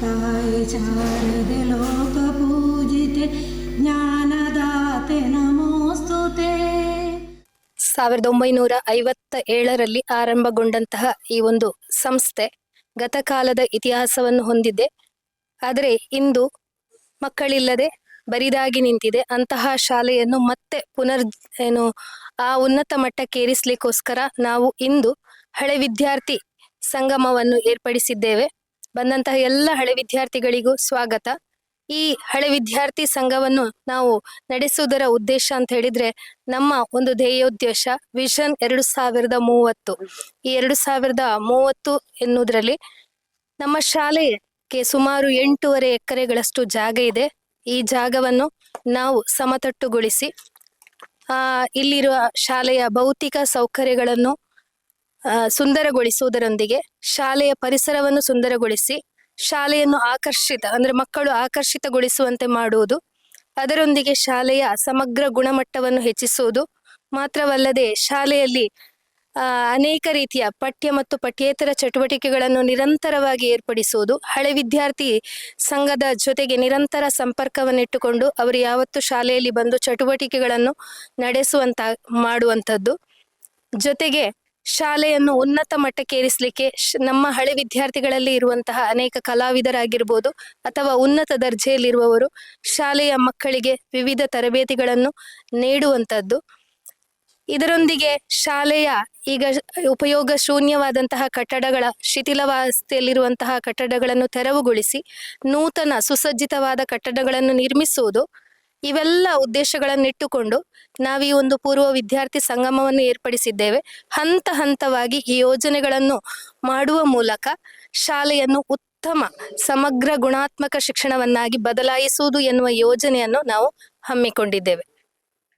ತಾಯಿ ಲೋಕ ಪೂಜಿತೆ ಜ್ಞಾನದಾತೆ ನಮೋಸ್ತುತೆ ಸಾವಿರದ ಒಂಬೈನೂರ ಐವತ್ತ ಏಳರಲ್ಲಿ ಆರಂಭಗೊಂಡಂತಹ ಈ ಒಂದು ಸಂಸ್ಥೆ ಗತಕಾಲದ ಇತಿಹಾಸವನ್ನು ಹೊಂದಿದೆ. ಆದರೆ ಇಂದು ಮಕ್ಕಳಿಲ್ಲದೆ ಬರಿದಾಗಿ ನಿಂತಿದೆ. ಅಂತಹ ಶಾಲೆಯನ್ನು ಮತ್ತೆ ಪುನರ್ ಏನು ಆ ಉನ್ನತ ಮಟ್ಟಕ್ಕೇರಿಸಲಿಕ್ಕೋಸ್ಕರ ನಾವು ಇಂದು ಹಳೆ ವಿದ್ಯಾರ್ಥಿ ಸಂಗಮವನ್ನು ಏರ್ಪಡಿಸಿದ್ದೇವೆ. ಬಂದಂತಹ ಎಲ್ಲ ಹಳೆ ವಿದ್ಯಾರ್ಥಿಗಳಿಗೂ ಸ್ವಾಗತ. ಈ ಹಳೆ ವಿದ್ಯಾರ್ಥಿ ಸಂಘವನ್ನು ನಾವು ನಡೆಸುವುದರ ಉದ್ದೇಶ ಅಂತ ಹೇಳಿದ್ರೆ ನಮ್ಮ ಒಂದು ಧ್ಯೇಯೋದ್ದೇಶ ವಿಷನ್ ಎರಡು ಸಾವಿರದ ಮೂವತ್ತು. ಈ ಎರಡು ಸಾವಿರದ ಮೂವತ್ತು ಎನ್ನುವುದರಲ್ಲಿ ನಮ್ಮ ಶಾಲೆಗೆ ಸುಮಾರು ಎಂಟೂವರೆ ಎಕರೆಗಳಷ್ಟು ಜಾಗ ಇದೆ. ಈ ಜಾಗವನ್ನು ನಾವು ಸಮತಟ್ಟುಗೊಳಿಸಿ, ಆ, ಇಲ್ಲಿರುವ ಶಾಲೆಯ ಭೌತಿಕ ಸೌಕರ್ಯಗಳನ್ನು ಸುಂದರಗೊಳಿಸುವುದರೊಂದಿಗೆ ಶಾಲೆಯ ಪರಿಸರವನ್ನು ಸುಂದರಗೊಳಿಸಿ, ಶಾಲೆಯನ್ನು ಆಕರ್ಷಿತ, ಅಂದರೆ ಮಕ್ಕಳು ಆಕರ್ಷಿತಗೊಳಿಸುವಂತೆ ಮಾಡುವುದು. ಅದರೊಂದಿಗೆ ಶಾಲೆಯ ಸಮಗ್ರ ಗುಣಮಟ್ಟವನ್ನು ಹೆಚ್ಚಿಸುವುದು. ಮಾತ್ರವಲ್ಲದೆ ಶಾಲೆಯಲ್ಲಿ ಅನೇಕ ರೀತಿಯ ಪಠ್ಯ ಮತ್ತು ಪಠ್ಯೇತರ ಚಟುವಟಿಕೆಗಳನ್ನು ನಿರಂತರವಾಗಿ ಏರ್ಪಡಿಸುವುದು. ಹಳೆ ವಿದ್ಯಾರ್ಥಿ ಸಂಘದ ಜೊತೆಗೆ ನಿರಂತರ ಸಂಪರ್ಕವನ್ನಿಟ್ಟುಕೊಂಡು ಅವರು ಯಾವತ್ತು ಶಾಲೆಯಲ್ಲಿ ಬಂದು ಚಟುವಟಿಕೆಗಳನ್ನು ನಡೆಸುವಂತ, ಮಾಡುವಂಥದ್ದು. ಜೊತೆಗೆ ಶಾಲೆಯನ್ನು ಉನ್ನತ ಮಟ್ಟಕ್ಕೇರಿಸಲಿಕ್ಕೆ ನಮ್ಮ ಹಳೆ ವಿದ್ಯಾರ್ಥಿಗಳಲ್ಲಿ ಇರುವಂತಹ ಅನೇಕ ಕಲಾವಿದರಾಗಿರ್ಬೋದು ಅಥವಾ ಉನ್ನತ ದರ್ಜೆಯಲ್ಲಿರುವವರು ಶಾಲೆಯ ಮಕ್ಕಳಿಗೆ ವಿವಿಧ ತರಬೇತಿಗಳನ್ನು ನೀಡುವಂಥದ್ದು. ಇದರೊಂದಿಗೆ ಶಾಲೆಯ ಈಗ ಉಪಯೋಗ ಶೂನ್ಯವಾದಂತಹ ಕಟ್ಟಡಗಳ, ಶಿಥಿಲಾವಸ್ಥೆಯಲ್ಲಿರುವಂತಹ ಕಟ್ಟಡಗಳನ್ನು ತೆರವುಗೊಳಿಸಿ ನೂತನ ಸುಸಜ್ಜಿತವಾದ ಕಟ್ಟಡಗಳನ್ನು ನಿರ್ಮಿಸುವುದು ಇವೆಲ್ಲ ಉದ್ದೇಶಗಳನ್ನಿಟ್ಟುಕೊಂಡು ನಾವು ಈ ಒಂದು ಪೂರ್ವ ವಿದ್ಯಾರ್ಥಿ ಸಂಗಮವನ್ನು ಏರ್ಪಡಿಸಿದ್ದೇವೆ. ಹಂತ ಹಂತವಾಗಿ ಈ ಯೋಜನೆಗಳನ್ನು ಮಾಡುವ ಮೂಲಕ ಶಾಲೆಯನ್ನು ಉತ್ತಮ, ಸಮಗ್ರ, ಗುಣಾತ್ಮಕ ಶಿಕ್ಷಣವನ್ನಾಗಿ ಬದಲಾಯಿಸುವುದು ಎನ್ನುವ ಯೋಜನೆಯನ್ನು ನಾವು ಹಮ್ಮಿಕೊಂಡಿದ್ದೇವೆ.